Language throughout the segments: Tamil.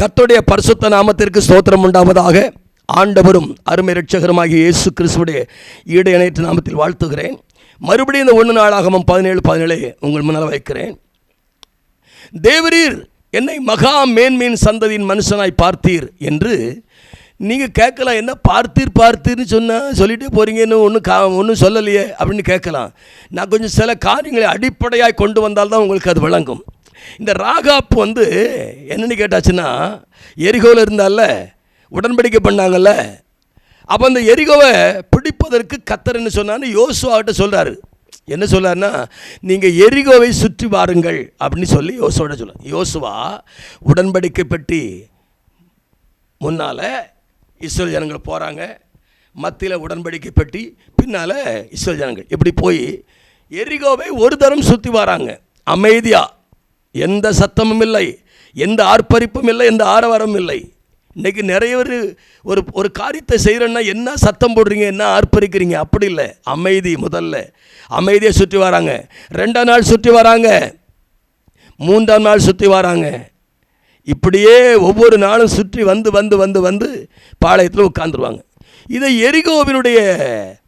கத்துடைய பரிசுத்த நாமத்திற்கு ஸ்தோத்திரம் உண்டாவதாக ஆண்டவரும் அருமை ரட்சகருமாகிய இயேசு கிறிஸ்துடைய ஈடு இணையற்ற நாமத்தில் வாழ்த்துகிறேன். மறுபடியும் இந்த ஒன்று நாளாகமம் பதினேழு பதினேழு உங்கள் முன்னால் வைக்கிறேன். தேவரீர் என்னை மகா மேன்மீன் சந்ததியின் மனுஷனாய் பார்த்தீர் என்று நீங்கள் கேட்கலாம். என்ன பார்த்தீர் பார்த்தீர்னு சொன்னால் சொல்லிகிட்டே போகிறீங்கன்னு ஒன்றும் கா ஒன்றும் சொல்லலையே அப்படின்னு கேட்கலாம். நான் கொஞ்சம் சில காரியங்களை அடிப்படையாக கொண்டு வந்தால்தான் உங்களுக்கு அது விளங்கும். இந்த ராகாப் வந்து என்னென்னு கேட்டாச்சுன்னா எரிகோவில் இருந்தால உடன்படிக்கை பண்ணாங்கல்ல. அப்போ அந்த எரிகோவை பிடிப்பதற்கு கத்தர் என்ன சொன்னான்னு யோசுவாகிட்ட சொல்கிறாரு என்ன சொல்றாருன்னா நீங்கள் எரிகோவை சுற்றி வாருங்கள் அப்படின்னு சொல்லி யோசுவோட சொல்ல யோசுவா உடன்படிக்கை பெட்டி முன்னால் இஸ்ரேல் ஜனங்கள் போகிறாங்க மத்தியில் உடன்படிக்கை பெட்டி பின்னால் இஸ்ரேல் ஜனங்கள். இப்படி போய் எரிகோவை ஒரு தரம் சுற்றி வராங்க. அமைதியாக எந்த சத்தமும் இல்லை எந்த ஆர்ப்பரிப்பும் இல்லை எந்த ஆரவாரமும் இல்லை. இன்றைக்கி நிறைய பேர் ஒரு ஒரு காரியத்தை செய்கிறேன்னா என்ன சத்தம் போடுறீங்க என்ன ஆர்ப்பரிக்கிறீங்க? அப்படி இல்லை. அமைதி முதல்ல. அமைதியை சுற்றி வராங்க. ரெண்டாம் நாள் சுற்றி வராங்க. மூன்றாம் நாள் சுற்றி வராங்க. இப்படியே ஒவ்வொரு நாளும் சுற்றி வந்து வந்து வந்து வந்து பாளையத்தில் உட்காந்துருவாங்க இதை எரிகோவினுடைய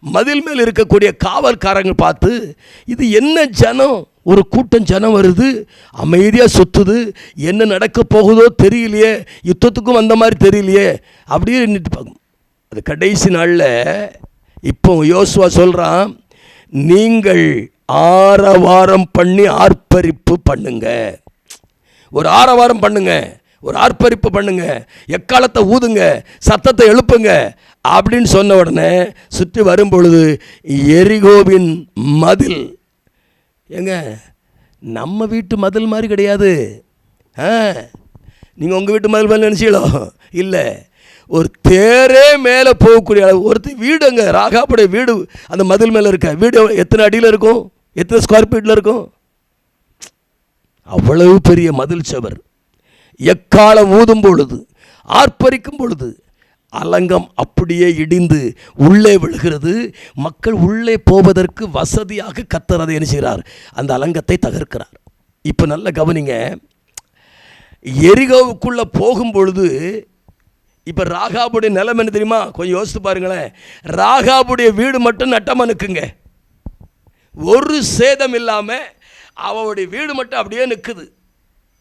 மதில் மேல் இருக்கக்கூடிய காவல்காரங்க பார்த்து இது என்ன ஜனம்? ஒரு கூட்டம் ஜனம் வருது அமைதியாக சுற்றுது என்ன நடக்க போகுதோ தெரியலையே யுத்தத்துக்கும் அந்த மாதிரி தெரியலையே அப்படியே நின்று பார்க்கும் அது கடைசி நாளில் இப்போ யோசுவா சொல்கிறான் நீங்கள் ஆரவாரம் பண்ணி ஆர்ப்பரிப்பு பண்ணுங்க. ஒரு ஆரவாரம் பண்ணுங்கள் ஒரு ஆர்ப்பரிப்பு பண்ணுங்க. எக்காலத்தை ஊதுங்க சத்தத்தை எழுப்புங்க அப்படின்னு சொன்ன உடனே சுற்றி வரும் பொழுது எரிகோவின் மதில். ஏங்க நம்ம வீட்டு மதில் மாதிரி கிடையாது. ஆ நீங்கள் உங்கள் வீட்டு மதில் மாதிரி நினச்சிங்களோ? இல்லை. ஒரு தேரே மேலே போகக்கூடிய அளவு ஒருத்தர் வீடுங்க ராகாப்புடைய வீடு அந்த மதில் மேலே இருக்க. வீடு எத்தனை அடியில் இருக்கும்? எத்தனை ஸ்கொயர் ஃபீட்டில் இருக்கும்? அவ்வளவு பெரிய மதில் சுவர். எக்காலம் ஊதும் பொழுது ஆர்ப்பரிக்கும் பொழுது அலங்கம் அப்படியே இடிந்து உள்ளே விழுகிறது. மக்கள் உள்ளே போவதற்கு வசதியாக கத்துறதை என்ன செய்கிறார்? அந்த அலங்கத்தை தகர்க்கிறார். இப்போ நல்ல கவனிங்க எரிகோவுக்குள்ளே போகும் பொழுது இப்போ ராகாபுடைய நிலம் என்ன தெரியுமா? கொஞ்சம் யோசித்து பாருங்களேன். ராகாபுடைய வீடு மட்டும் நட்டமனுக்குங்க ஒரு சேதம் இல்லாமல் அவளுடைய வீடு மட்டும் அப்படியே நிற்குது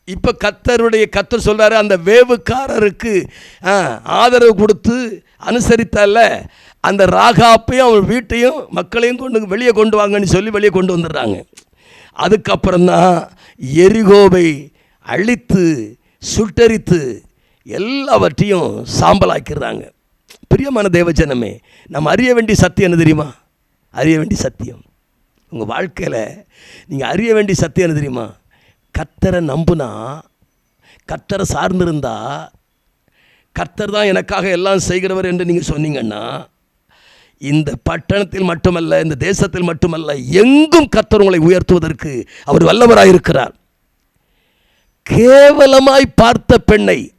இப்போ கத்தருடைய கத்தர் சொல்கிறாரு அந்த வேவுக்காரருக்கு ஆ, ஆதரவு கொடுத்து அனுசரித்தால அந்த ராகாப்பையும் அவன் வீட்டையும் மக்களையும் கொண்டு வெளியே கொண்டு வாங்கன்னு சொல்லி வெளியே கொண்டு வந்துடுறாங்க. அதுக்கப்புறம்தான் எரிகோவை அழித்து சுட்டரித்து எல்லாவற்றையும் சாம்பலாக்கிடுறாங்க. பிரியமான தேவஜனமே நம்ம அறிய வேண்டிய சத்தியம் என்ன தெரியுமா? அறிய வேண்டிய சத்தியம். உங்கள் வாழ்க்கையில் நீங்கள் அறிய வேண்டிய சத்தியம் என்ன தெரியுமா? கத்தரை நம்புனா கத்தரை சார்ந்திருந்தா கத்தர் தான் எனக்காக எல்லாம் செய்கிறவர் என்று நீங்கள் சொன்னீங்கன்னா இந்த பட்டணத்தில் மட்டுமல்ல இந்த தேசத்தில் மட்டுமல்ல எங்கும் கத்தர் உங்களை உயர்த்துவதற்கு அவர் வல்லவராயிருக்கிறார். கேவலமாய் பார்த்த பெண்ணை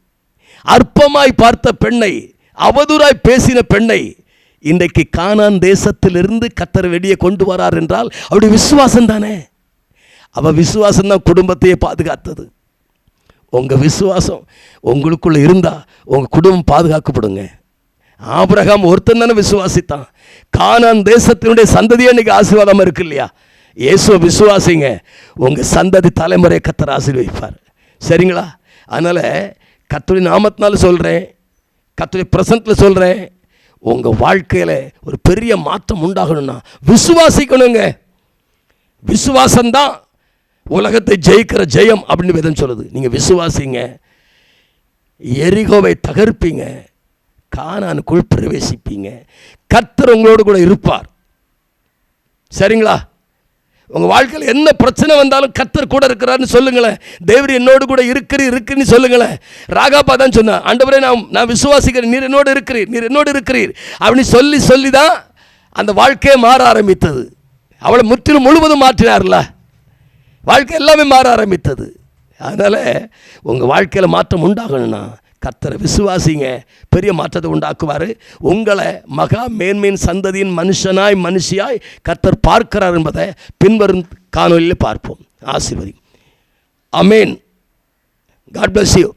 அற்பமாய் பார்த்த பெண்ணை அவதூறாய் பேசின பெண்ணை இன்றைக்கு கானான் தேசத்திலிருந்து கத்தர் வெளியே கொண்டு வரார் என்றால் அவருடைய விசுவாசம் தானே? அவள் விசுவாசம் தான் குடும்பத்தையே பாதுகாத்தது. உங்கள் விசுவாசம் உங்களுக்குள்ளே இருந்தால் உங்கள் குடும்பம் பாதுகாக்கப்படுங்க. ஆபிரகாம் ஒருத்தன் தானே விசுவாசித்தான். கானான் தேசத்தினுடைய சந்ததியே இன்றைக்கி ஆசீர்வாதமாக இருக்கு இல்லையா? இயேசுவை விசுவாசிங்க. உங்கள் சந்ததி தலைமுறை கத்தர் ஆசீர்வதிப்பார். சரிங்களா? அதனால் கத்துடைய நாமத்தினால சொல்கிறேன் கத்துடைய பிரசன்ட்டில் சொல்கிறேன் உங்கள் வாழ்க்கையில் ஒரு பெரிய மாற்றம் உண்டாகணும்னா விசுவாசிக்கணுங்க. விசுவாசம்தான் உலகத்தை ஜெயிக்கிற ஜெயம் அப்படின்னு வேதம் சொல்லுது. நீங்கள் விசுவாசிங்க. எரிகோவை தகர்ப்பீங்க. காணானுக்குள் பிரவேசிப்பீங்க. கர்த்தர் உங்களோடு கூட இருப்பார். சரிங்களா? உங்கள் வாழ்க்கையில் என்ன பிரச்சனை வந்தாலும் கத்தர் கூட இருக்கிறாருன்னு சொல்லுங்களேன். தேவர் என்னோடு கூட இருக்கிறீ இருக்குன்னு சொல்லுங்களேன். ராகாப்பா தான் சொன்னான் ஆண்டவரே நான் நான் விசுவாசிக்கிறேன். நீர் என்னோடு இருக்கிறீர் நீர் என்னோடு இருக்கிறீர். அப்படின்னு சொல்லி சொல்லி தான் அந்த வாழ்க்கையே மாற ஆரம்பித்தது. அவளை முற்றிலும் முழுவதும் மாற்றினார்ல. வாழ்க்கை எல்லாமே மாற ஆரம்பித்தது. அதனால் உங்கள் வாழ்க்கையில் மாற்றம் உண்டாகணும்னா கத்தரை விசுவாசிங்க. பெரிய மாற்றத்தை உண்டாக்குவார். உங்களை மகா மேன்மையின் சந்ததியின் மனுஷனாய் மனுஷியாய் கத்தர் பார்க்கிறார் என்பதை பின்வரும் காணொலியில் பார்ப்போம். ஆசிர்வதி அமேன் காட் பிளஸ் யூ